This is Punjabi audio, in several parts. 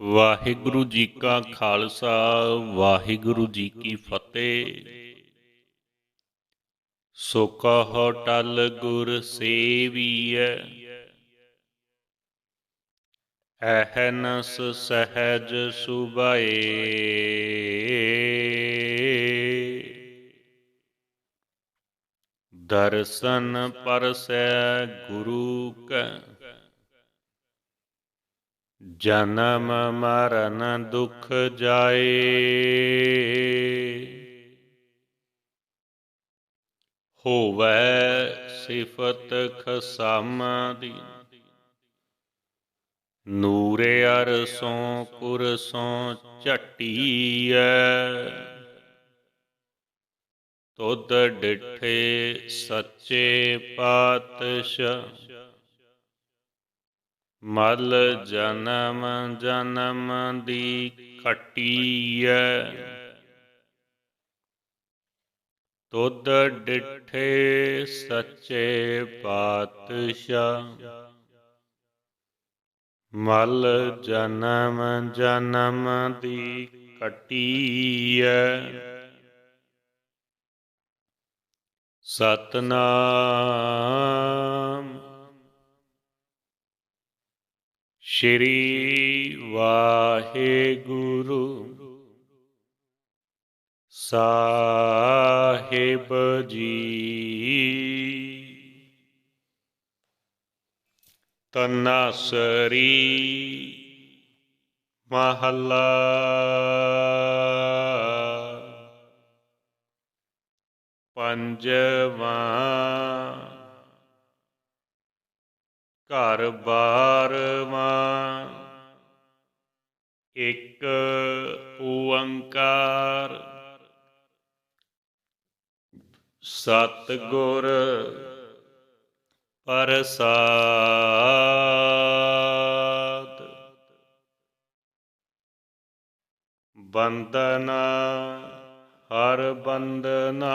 ਵਾਹਿਗੁਰੂ ਜੀ ਕਾ ਖਾਲਸਾ, ਵਾਹਿਗੁਰੂ ਜੀ ਕੀ ਫਤਿਹ। ਸੋ ਕਹੋ ਟਲ ਗੁਰ ਸੇਵੀਐ, ਅਹਨਸ ਸਹਿਜ ਸੁਭਾਏ। ਦਰਸ਼ਨ ਪਰਸੈ ਗੁਰੂ ਕੈ ਜਨਮ ਮਰਨ ਦੁਖ ਜਾਏ। ਹੋਵੇ ਸਿਫਤ ਖਸਮ ਦੀ। ਨੂਰੇ ਅਰਸੋਂ ਕੁਰਸੋਂ ਝਟੀਐ। ਤੁਧ ਡਿਠੇ ਸੱਚੇ ਪਾਤਸ਼ਾਹ। ਮਲ ਜਨਮ ਜਨਮ ਦੀ ਖਟੀਐ ਤੁਧ ਡਿਠੇ ਸੱਚੇ ਪਾਤਸ਼ਾਹ। ਮਲ ਜਨਮ ਜਨਮ ਦੀ ਕਟੀਐ। ਸਤਨਾਮ ਸ਼੍ਰੀ ਵਾਹਿਗੁਰੂ। ਸਾਹਿਬ ਜੀ। ਤਨਾਸਰੀ ਮਹਲਾ। ਪੰਜਵਾਂ ਘਰ ਬਾਰਵਾਂ। ਇੱਕ ਓੰਕਾਰ। ਸਤ ਗੁਰ ਪ੍ਰਸਾਦ। ਬੰਦਨਾ ਹਰ ਬੰਦਨਾ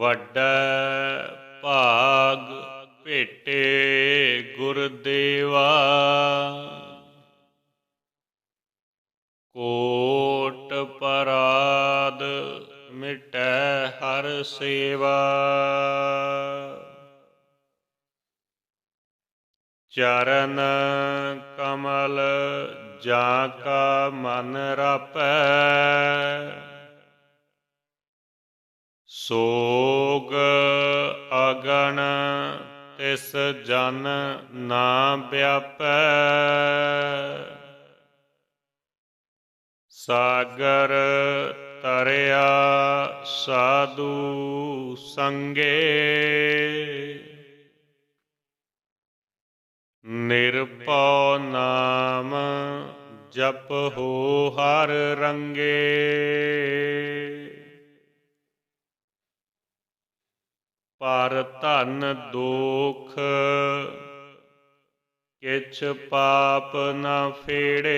ਵੱਡਾ ਭਾਗ ਭੇਟੇ ਗੁਰਦੇਵਾ। ਕੋਟ ਪਰਾਦ ਮਿਟੈ ਹਰ ਸੇਵਾ। ਚਰਨ ਕਮਲ ਜਾਂ ਕਾ ਮਨ ਰਪੈ। ਸੋਗ ਅਗਣ ਤਿਸ ਜਨ ਨਾ ਵਿਆਪੈ। ਸਾਗਰ ਤਰਿਆ ਸਾਧੂ ਸੰਗੇ। ਨਿਰਪਉ ਨਾਮ ਜਪ ਹੋ ਹਰ ਰੰਗੇ। ਪਰ ਧਨ ਦੋਖ ਕਿਛ ਪਾਪ ਨਾ ਫੇੜੇ।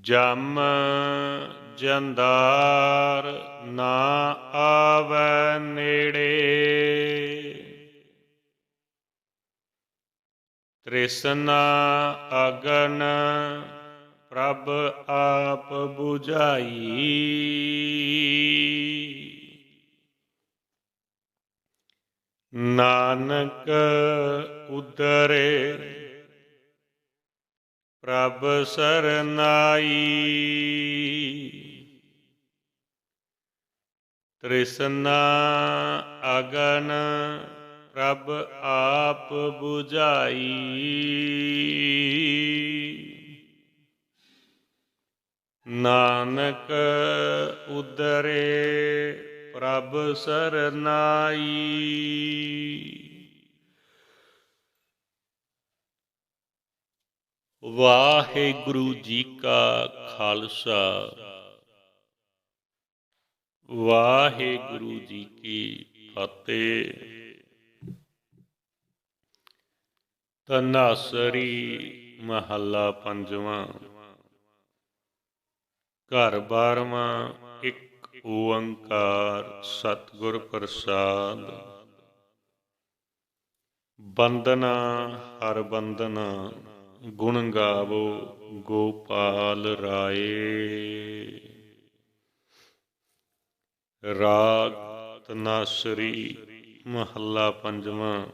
ਜਮ ਜੰਦਾਰ ਨਾ ਆਵੈ ਨੇੜੇ। ਤ੍ਰਿਸ਼ਨਾ ਅਗਨ ਪ੍ਰਭ ਆਪ 부ਝਾਈ ਨਾਨਕ ਉਦਰੇ ਪ੍ਰਭ ਸਰਨਾਈ। ਤ੍ਰਿਸ਼ਨਾ ਅਗਨ ਪ੍ਰਭ ਆਪ 부ਝਾਈ ਨਾਨਕ ਉਦਰੇ ਪ੍ਰਭ ਸਰਨਾਈ। ਵਾਹਿਗੁਰੂ ਜੀ ਕਾ ਖਾਲਸਾ। ਵਾਹਿਗੁਰੂ ਜੀ ਕੀ ਫਤਿਹ। ਤਨਾਸਰੀ ਮਹੱਲਾ ਪੰਜਵਾਂ। ਘਰ ਬਾਰਵਾਂ, ਇੱਕ ਓੰਕਾਰ ਸਤਿਗੁਰ ਪ੍ਰਸਾਦ। ਬੰਦਨਾ, ਹਰ ਬੰਦਨਾ, ਗੁਣ ਗਾਵੋ ਗੋਪਾਲ ਰਾਏ। ਰਾਗ ਤਨਾਸਰੀ, ਮਹੱਲਾ ਪੰਜਵਾਂ।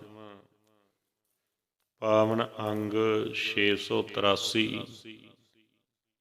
ਪਾਵਨ ਅੰਗ 683